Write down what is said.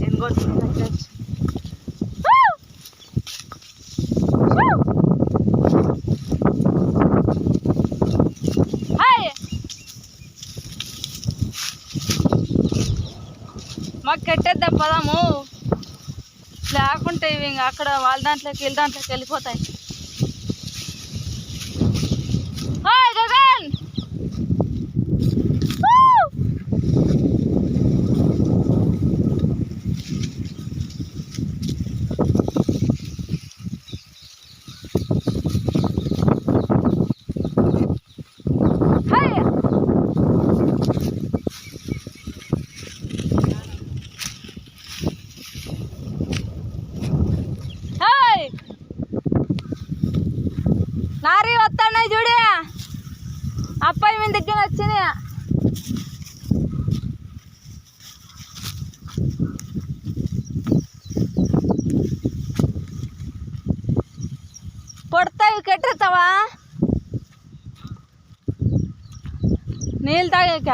నేను కొట్టుకుంటా మాకు కట్టేద్దాం పదాము. లేకుంటే ఇవి అక్కడ వాళ్ళ దాంట్లోకి వీళ్ళ దాంట్లోకి వెళ్ళిపోతాయి. నారీ వస్తాయి చూడు అబ్బాయి మీ దగ్గర వచ్చినాయి పొడతాయి కట్టేస్తావా? నీళ్ళు తాగాక.